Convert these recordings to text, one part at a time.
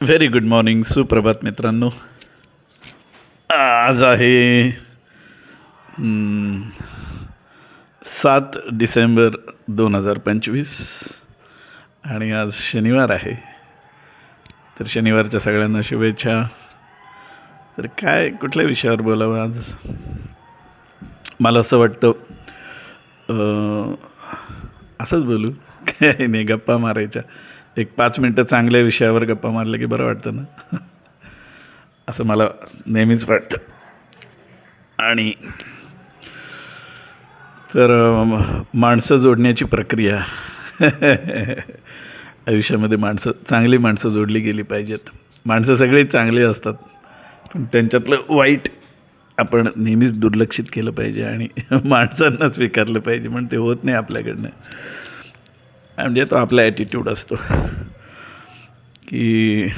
Very good morning सुप्रभात मित्रांनो आज आहे सात डिसेंबर दोन हजार पंचवीस आणि आज शनिवार आहे. तर शनिवारच्या सगळ्यांना शुभेच्छा. तर काय कुठल्या विषयावर बोलावं आज? मला असं वाटतं असंच बोलू. काय नाही गप्पा मारायच्या. एक पाच मिनटं चांगल्या विषयावर गप्पा मारल्या की बरं वाटतं ना? असं मला नेहमीच वाटतं. आणि तर माणसं जोडण्याची प्रक्रिया. आयुष्यामध्ये माणसं चांगली माणसं जोडली गेली पाहिजेत. माणसं सगळी चांगली असतात पण त्यांच्यातलं वाईट आपण नेहमीच दुर्लक्षित केलं पाहिजे आणि माणसांना स्वीकारलं पाहिजे पण ते होत नाही आपल्याकडनं. म्हणजे तो आपला ॲटिट्यूड असतो. की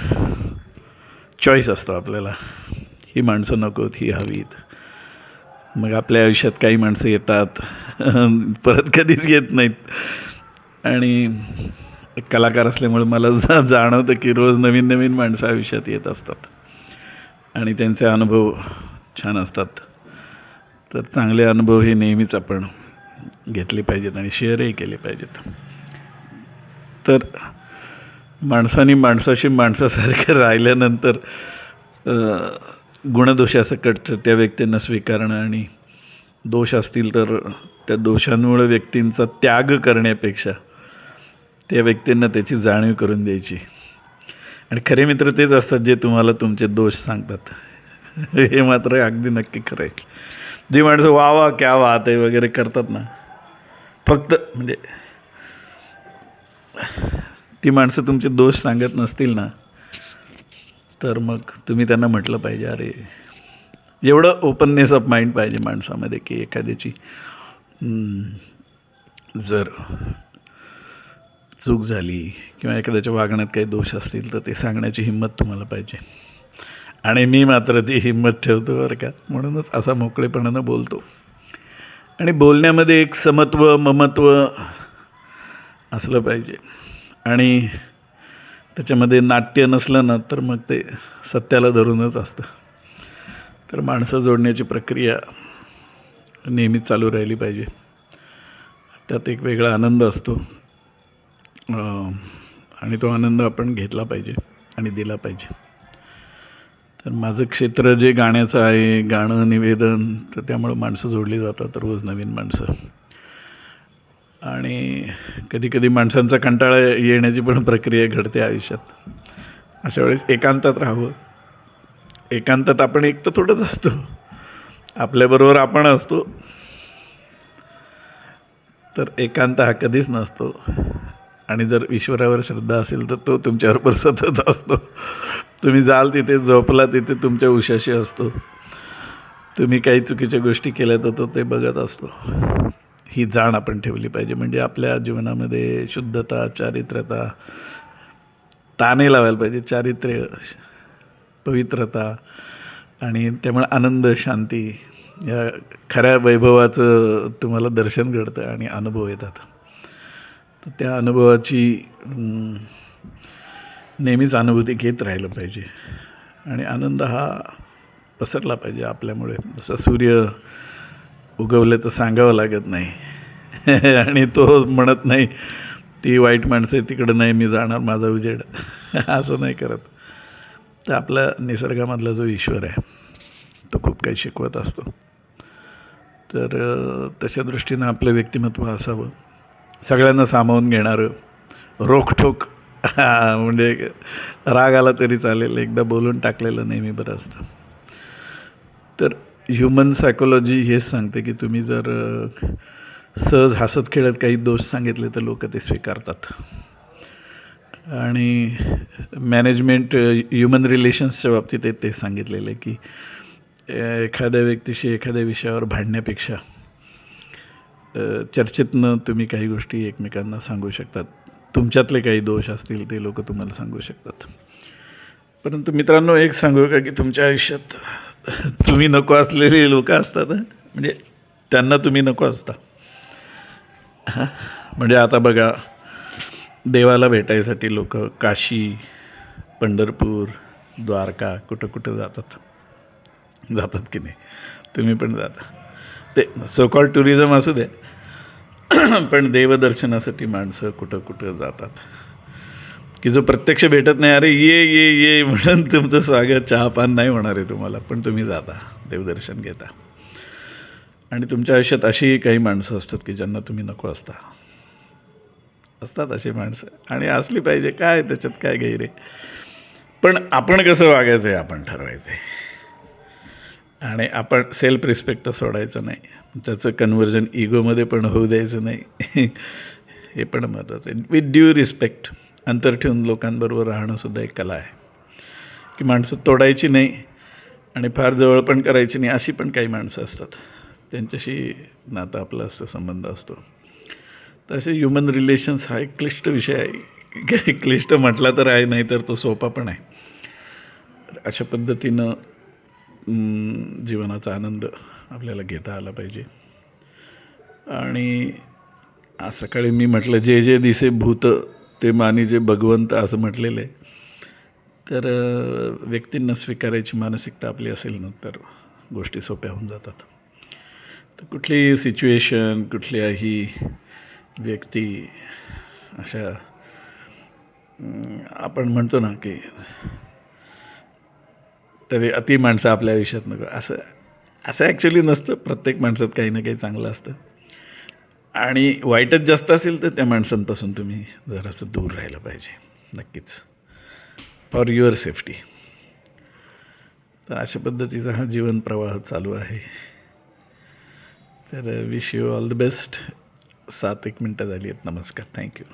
चॉईस असतो आपल्याला. ही माणसं नकोत ही हवीत. मग आपल्या आयुष्यात काही माणसं येतात परत कधीच येत नाहीत. आणि एक कलाकार असल्यामुळे मला जा जाणवतं की रोज नवीन नवीन माणसं आयुष्यात येत असतात. आणि त्यांचे अनुभव छान असतात. तर चांगले अनुभव हे नेहमीच आपण घेतले पाहिजेत आणि शेअरही केले पाहिजेत. तर माणसाने माणसाशी माणसासारखं राहिल्यानंतर गुणदोषासकट त्या व्यक्तींना स्वीकारणं आणि दोष असतील तर त्या दोषांमुळे व्यक्तींचा त्याग करण्यापेक्षा त्या व्यक्तींना त्याची जाणीव करून द्यायची. आणि खरे मित्र तेच असतात जे तुम्हाला तुमचे दोष सांगतात. हे मात्र अगदी नक्की खरं आहे. जी माणसं वा वा क्या वाहत आहे वगैरे करतात ना फक्त म्हणजे ती माणसं तुमचे दोष सांगत नसतील ना तर मग तुम्ही त्यांना म्हटलं पाहिजे अरे एवढं ओपननेस ऑफ माइंड पाहिजे माणसामध्ये की एखाद्याची. जर चूक झाली किंवा एखाद्याच्या वागण्यात काही दोष असतील तर ते सांगण्याची हिंमत तुम्हाला पाहिजे. आणि मी मात्र ती हिंमत ठेवतो बरं का म्हणूनच असा मोकळेपणानं बोलतो. आणि बोलण्यामध्ये एक समत्व ममत्व असलं पाहिजे. आणि त्याच्यामध्ये नाट्य नसलं ना तर मग ते सत्याला धरूनच असतं. तर माणसं जोडण्याची प्रक्रिया नेहमीच चालू राहिली पाहिजे. त्यात एक वेगळा आनंद असतो. आणि तो आनंद आपण घेतला पाहिजे आणि दिला पाहिजे. तर माझं क्षेत्र जे गाण्याचं आहे गाणं निवेदन तर त्यामुळं माणसं जोडली जातात रोज नवीन माणसं. आणि कधीकधी माणसांचा कंटाळा येण्याची पण प्रक्रिया घडते आयुष्यात. अशा वेळेस एकांतात राहावं. एकांतात आपण एकटं थोडंच असतो. आपल्याबरोबर आपण असतो. तर एकांत हा कधीच नसतो. आणि जर ईश्वरावर श्रद्धा असेल तर तो तुमच्याबरोबर सतत असतो. तुम्ही जाल तिथे झोपला तिथे तुमच्या उशाशी असतो. तुम्ही काही चुकीच्या गोष्टी केल्या तर तो ते बघत असतो. ही जाण आपण ठेवली पाहिजे. म्हणजे आपल्या जीवनामध्ये शुद्धता चारित्र्यता ताने लावायला पाहिजे. चारित्र्य पवित्रता आणि त्यामुळे आनंद शांती या खऱ्या वैभवाचं तुम्हाला दर्शन घडतं आणि अनुभव येतात. तर त्या अनुभवाची नेहमीच अनुभूती घेत राहिलं पाहिजे. आणि आनंद हा पसरला पाहिजे आपल्यामुळे. जसं सूर्य उगवले तर सांगावं लागत नाही. आणि तो म्हणत नाही ती वाईट माणसं आहे तिकडं नाही मी जाणार माझा उजेड असं नाही करत. तर आपला निसर्गामधला जो ईश्वर आहे तो खूप काही शिकवत असतो. तर तशा दृष्टीनं आपलं व्यक्तिमत्व असावं. सगळ्यांना सामावून घेणारं रोखठोक म्हणजे राग आला तरी चालेल एकदा बोलून टाकलेलं नेहमी बरं असतं. तर ह्युमन सायकोलॉजी हेच सांगते की तुम्ही जर सहज हसत खेळत काही दोष सांगितले तर लोक ते स्वीकारतात. आणि मॅनेजमेंट ह्युमन रिलेशन्सच्या बाबतीत ते- ते सांगितलेलं आहे की एखाद्या व्यक्तीशी एखाद्या विषयावर भांडण्यापेक्षा चर्चेतनं तुम्ही काही गोष्टी एकमेकांना सांगू शकतात. तुमच्यातले काही दोष असतील ते लोक तुम्हाला सांगू शकतात. परंतु मित्रांनो एक सांगू का की तुमच्या आयुष्यात तुम्ही नको असलेली लोक असतात म्हणजे त्यांना तुम्ही नको असता. हां? म्हणजे आता बघा देवाला भेटायसाठी लोक काशी पंढरपूर द्वारका कुठं कुठं जातात. जातात की नाही? तुम्ही पण जाता. ते सो कॉल टुरिझम असू दे. पण देवदर्शनासाठी माणसं कुठं कुठं जातात. की जो प्रत्यक्ष भेटत नाही अरे ये ये ये म्हणून तुमचं स्वागत चहापान नाही होणार आहे तुम्हाला पण तुम्ही जाता देवदर्शन घेता. आणि तुमच्या आयुष्यात अशीही काही माणसं असतात की ज्यांना तुम्ही नको असता. असतात अशी माणसं. आणि असली पाहिजे काय त्याच्यात काय गैरे पण आपण कसं वागायचं आहे आपण ठरवायचं आहे आणि आपण सेल्फ रिस्पेक्ट सोडायचं नाही. त्याचं कन्वर्जन इगोमध्ये पण होऊ द्यायचं नाही. हे पण महत्त्वाचं आहे. विथ ड्यू रिस्पेक्ट अंतर ठेवून लोकांबरोबर राहणंसुद्धा एक कला आहे. की माणसं तोडायची नाही आणि फार जवळ पण करायची नाही अशी पण काही माणसं असतात. त्यांच्याशी नातं आपलं असतं संबंध असतो. तसे ह्युमन रिलेशन्स हा एक क्लिष्ट विषय आहे. क्लिष्ट म्हटला तर आहे नाही तर तो सोपा पण आहे. अशा पद्धतीनं जीवनाचा आनंद आपल्याला घेता आला पाहिजे. आणि आज सकाळी मी म्हटलं जे जे दिसे भूत ते माने जे भगवंत असं म्हटलेलं आहे तर व्यक्तींना स्वीकारायची मानसिकता आपली असेल ना तर गोष्टी सोप्या होऊन जातात. तर कुठलीही सिच्युएशन कुठल्याही व्यक्ती अशा आपण म्हणतो ना की तरी अति माणसं आपल्या आयुष्यात नको असं असं ॲक्च्युली नसतं. प्रत्येक माणसात काही ना काही चांगलं असतं. आणि वाईटच जास्त असेल तर त्या माणसांपासून तुम्ही जरासं दूर राहिलं पाहिजे. नक्कीच. फॉर युअर सेफ्टी तर अशा पद्धतीचा हा जीवन प्रवाह चालू आहे. तर wish you all the best सात एक मिनटं झाली आहेत. नमस्कार. थँक्यू